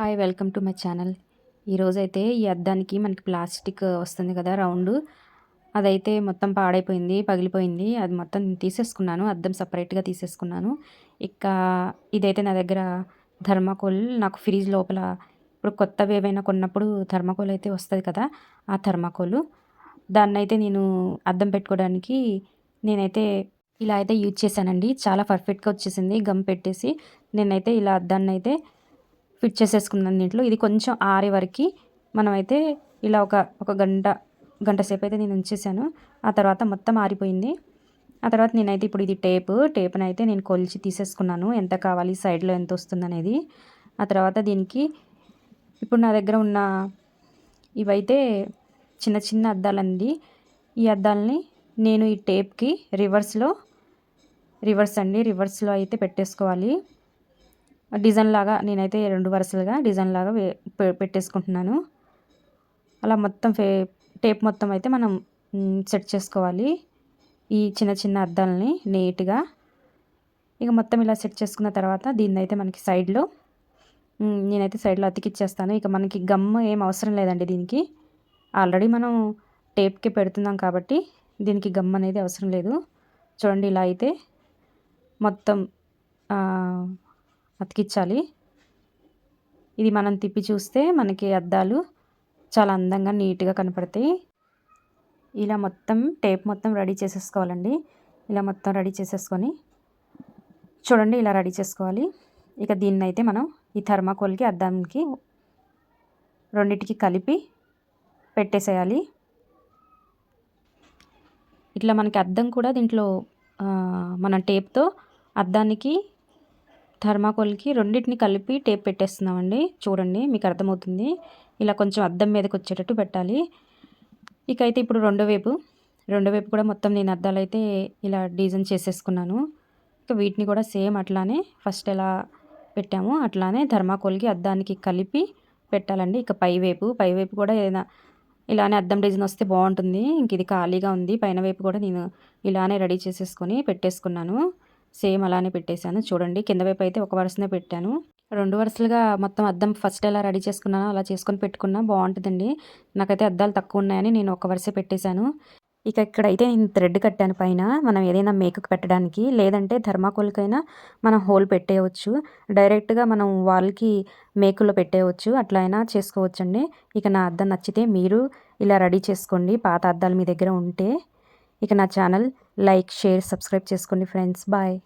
Hi welcome to my channel. ఈరోజైతే ఈ అద్దానికి మనకి ప్లాస్టిక్ వస్తుంది కదా రౌండ్. అదైతే మొత్తం పాడైపోయింది పగిలిపోయింది. అది మొత్తం తీసేసుకున్నాను అద్దం సపరేట్గా తీసేసుకున్నాను. ఇక ఇదైతే నా దగ్గర థర్మాకోల్ నాకు ఫ్రిడ్జ్ లోపల ఇప్పుడు కొత్తవి ఏవైనా కొన్నప్పుడు థర్మాకోల్ అయితే వస్తుంది కదా ఆ థర్మాకోల్. దాన్ని అయితే నేను అద్దం పెట్టుకోవడానికి నేనైతే ఇలా అయితే యూజ్ చేశానండి. చాలా పర్ఫెక్ట్గా వచ్చేసింది గమ్ పెట్టేసి. నేనైతే ఇలా అద్దాన్ని అయితే ఫిట్ చేసేసుకున్నాను దీంట్లో. ఇది కొంచెం ఆరే వరకు మనమైతే ఇలా ఒక ఒక గంట గంట సేపు అయితే నేను ఉంచేసాను ఆ తర్వాత మొత్తం ఆరిపోయింది. ఆ తర్వాత నేనైతే ఇప్పుడు ఇది టేప్ టేప్ని అయితే నేను కొలిచి తీసేసుకున్నాను. ఎంత కావాలి సైడ్లో ఎంత వస్తుంది అనేది ఆ తర్వాత దీనికి ఇప్పుడు నా దగ్గర ఉన్న ఇవైతే చిన్న చిన్న అద్దాలండి. ఈ అద్దాలని నేను ఈ టేప్కి రివర్స్లో రివర్స్ అండి. రివర్స్లో అయితే పెట్టేసుకోవాలి. డిజైన్ లాగా నేనైతే రెండు వరుసలుగా డిజైన్ లాగా పెట్టేసుకుంటున్నాను. అలా మొత్తం ఫే టేప్ మొత్తం అయితే మనం సెట్ చేసుకోవాలి. ఈ చిన్న చిన్న అద్దాలని నీట్గా. ఇక మొత్తం ఇలా సెట్ చేసుకున్న తర్వాత దీన్ని అయితే మనకి సైడ్లో నేనైతే సైడ్లో అతికిచ్చేస్తాను. ఇక మనకి గమ్ ఏం అవసరం లేదండి దీనికి. ఆల్రెడీ మనం టేప్కి పెడుతున్నాం కాబట్టి దీనికి గమ్ అనేది అవసరం లేదు. చూడండి ఇలా అయితే మొత్తం అతికించాలి. ఇది మనం తిప్పి చూస్తే మనకి అద్దాలు చాలా అందంగా నీట్గా కనపడతాయి. ఇలా మొత్తం టేప్ మొత్తం రెడీ చేసేసుకోవాలండి. ఇలా మొత్తం రెడీ చేసేసుకొని చూడండి ఇలా రెడీ చేసుకోవాలి. ఇక దీన్ని అయితే మనం ఈ థర్మాకోల్కి అద్దానికి రెండింటికి కలిపి పెట్టేసేయాలి. ఇట్లా మనకి అద్దం కూడా దీంట్లో మన టేప్తో అద్దానికి థర్మాకోల్కి రెండింటిని కలిపి టేప్ పెట్టేస్తున్నామండి. చూడండి మీకు అర్థమవుతుంది. ఇలా కొంచెం అద్దం మీదకి వచ్చేటట్టు పెట్టాలి. ఇక అయితే ఇప్పుడు రెండో వైపు. రెండో వైపు కూడా మొత్తం నేను అద్దాలు అయితే ఇలా డిజైన్ చేసేసుకున్నాను. ఇక వీటిని కూడా సేమ్ అట్లానే ఫస్ట్ ఎలా పెట్టాము అట్లానే థర్మాకోల్కి అద్దానికి కలిపి పెట్టాలండి. ఇక పై వైపు. పై వైపు కూడా ఏదైనా ఇలానే అద్దం డిజైన్ వస్తే బాగుంటుంది. ఇంక ఇది ఖాళీగా ఉంది. పైన వైపు కూడా నేను ఇలానే రెడీ చేసేసుకొని పెట్టేసుకున్నాను. సేమ్ అలానే పెట్టేశాను. చూడండి కింద వైపు అయితే ఒక వరుసనే పెట్టాను. రెండు వరుసలుగా మొత్తం అద్దం ఫస్ట్ ఎలా రెడీ చేసుకున్నానో అలా చేసుకొని పెట్టుకున్నా బాగుంటుందండి. నాకైతే అద్దాలు తక్కువ ఉన్నాయని నేను ఒక వరుస పెట్టేశాను. ఇక ఇక్కడైతే నేను థ్రెడ్ కట్టాను పైన. మనం ఏదైనా మేకకు పెట్టడానికి లేదంటే థర్మాకోల్కైనా మనం హోల్ పెట్టేయవచ్చు. డైరెక్ట్గా మనం వాళ్ళకి మేకులో పెట్టేయవచ్చు. అట్లా అయినా చేసుకోవచ్చండి. ఇక నా అద్దం నచ్చితే మీరు ఇలా రెడీ చేసుకోండి. పాత అద్దాలు మీ దగ్గర ఉంటే. ఇక నా ఛానల్ లైక్ షేర్ సబ్స్క్రైబ్ చేసుకోండి ఫ్రెండ్స్. బాయ్.